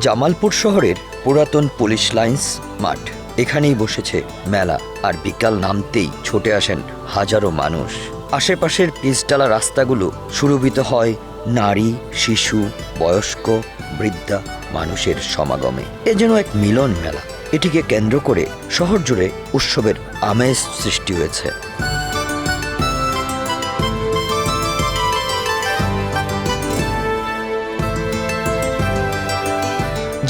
জামালপুর শহরের পুরাতন police lines মাঠ। এখানেই বসেছে মেলা, আর বিকাল নামতেই ছুটে আসেন হাজারো মানুষ। আশেপাশের পিচডালা রাস্তাগুলো সুরভিত হয় নারী, শিশু, বয়স্ক, বৃদ্ধা মানুষের সমাগমে। এ যেন এক মিলন মেলা। এটিকে কেন্দ্র করে শহর জুড়ে উৎসবের আমেজ সৃষ্টি হয়েছে।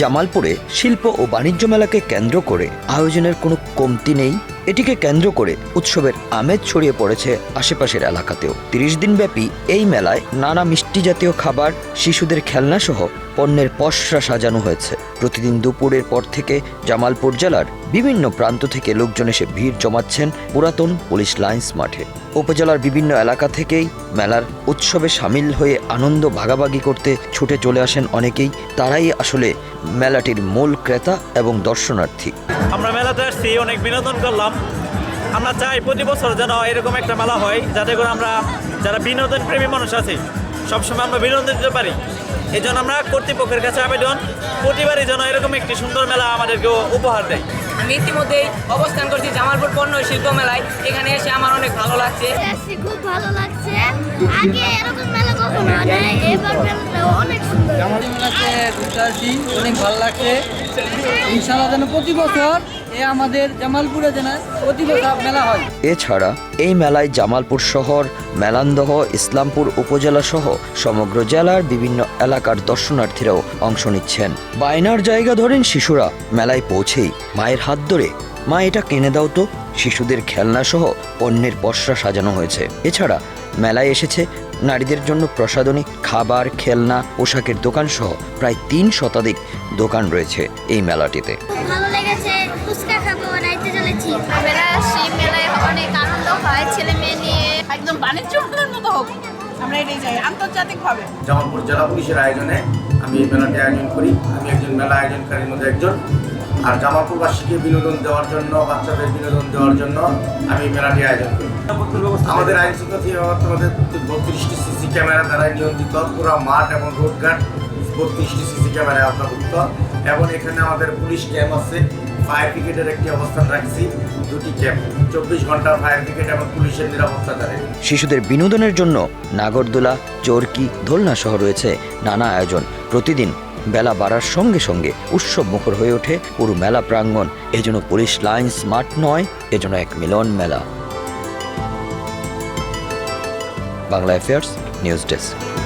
জামালপুরে শিল্প ও বাণিজ্য মেলাকে কেন্দ্র করে আয়োজনের কোনো কমতি নেই। এটিকে কেন্দ্র করে উৎসবের আমেজ ছড়িয়ে পড়েছে আশেপাশের এলাকাতেও। তিরিশ দিনব্যাপী এই মেলায় নানা মিষ্টি জাতীয় খাবার, শিশুদের খেলনা সহ পণ্যের পসরা সাজানো হয়েছে। প্রতিদিন দুপুরের পর থেকে জামালপুর জেলার বিভিন্ন প্রান্ত থেকে লোকজন এসে ভিড় জমাচ্ছেন পুরাতন পুলিশ লাইন্স মাঠে। উপজেলার বিভিন্ন এলাকা থেকেই মেলার উৎসবে সামিল হয়ে আনন্দ ভাগাভাগি করতে ছুটে চলে আসেন অনেকেই। তারাই আসলে মেলাটির মূল ক্রেতা এবং দর্শনার্থী। আমরা মেলাতে আসছি, অনেক বিনোদন করলাম। আমরা চাই প্রতি বছর যেন এরকম একটা মেলা হয় যাতে করে আমরা যারা বিনোদন প্রেমী মানুষ আছে সবসময় আমরা বিনোদন দিতে পারি। এই জন্য আমরা কর্তৃপক্ষের কাছে আবেদন প্রতিবারই যেন এরকম একটি সুন্দর মেলা আমাদেরকে উপহার দেয়। আমি ইতিমধ্যেই অবস্থান করছি জামালপুর পণ্য শিল্প মেলায়। এখানে এসে আমার অনেক ভালো লাগছে। খুব ভালো লাগছে। আগে এরকম মেলা কখনো নাই এবার মেলাটা অনেক সুন্দর। আমাদের মেলাতে ঘুরতে আসছি অনেক ভালো লাগছে। ইনশাআল্লাহ যেন প্রতি বছর এ আমাদের জামালপুরে যেন প্রতি বছর মেলা হয়। এছাড়া এই মেলায় জামালপুর শহর মেলান্দহ ইসলামপুর উপজেলা সহ সমগ্র জেলার বিভিন্ন এলাকার দর্শনার্থীরাও অংশ নিচ্ছেন। বায়নার জায়গা ধরেন শিশুরা মেলায় পৌঁছেই মায়ের হাত ধরে মা এটা কিনে দাও তো। শিশুদের খেলনা সহ পণ্যের পসরা সাজানো হয়েছে। এছাড়া মেলায় এসেছে নারীদের জন্য প্রসাধনী খাবার খেলনা পোশাকের দোকান সহ প্রায় তিন শতাধিক দোকান রয়েছে এই মেলাটিতে। ভালো লেগেছে ফুচকা খাব বানাইতে চলেছি মেলা আসি মেলায় অনেক আনন্দ হয় ছেলে মেয়ে নিয়ে। একদম বাণিজ্য মেলার মতো হোক আমরা এটাই চাই আন্তর্জাতিকভাবে জামালপুর জেলা পুলিশের আয়োজনে আমি এই মেলাটি আয়োজন করি। আমি একজন মেলা আয়োজনকারীর মধ্যে একজন। আর জামালপুরবাসীকে বিনোদন দেওয়ার জন্য, বাচ্চাদের বিনোদন দেওয়ার জন্য আমি মেলাটি আয়োজন করি। আমাদের আইন বত্রিশটি সিসি ক্যামেরা দ্বারা নিয়ন্ত্রিত। পুরো মাঠ এবং রোডঘাট বত্রিশটি সিসি ক্যামেরায় অন্তর্ভুক্ত। এবং এখানে আমাদের পুলিশ ক্যাম্প আছে। ফায়ার ব্রিগেডের একটি অবস্থান রাখছি, দুটি ক্যাম্প। চব্বিশ ঘণ্টা ফায়ার ব্রিগেড এবং পুলিশের নিরাপত্তা দ্বারা। শিশুদের বিনোদনের জন্য নাগরদোলা, চরকি, দোলনা সহ রয়েছে নানা আয়োজন। প্রতিদিন বেলা বাড়ার সঙ্গে সঙ্গে উৎসব মুখর হয়ে ওঠে পুরো মেলা প্রাঙ্গণ। এজন্য পুলিশ লাইন স্মার্ট নয় এজন্য এক মিলন মেলা। Bangla affairs news desk.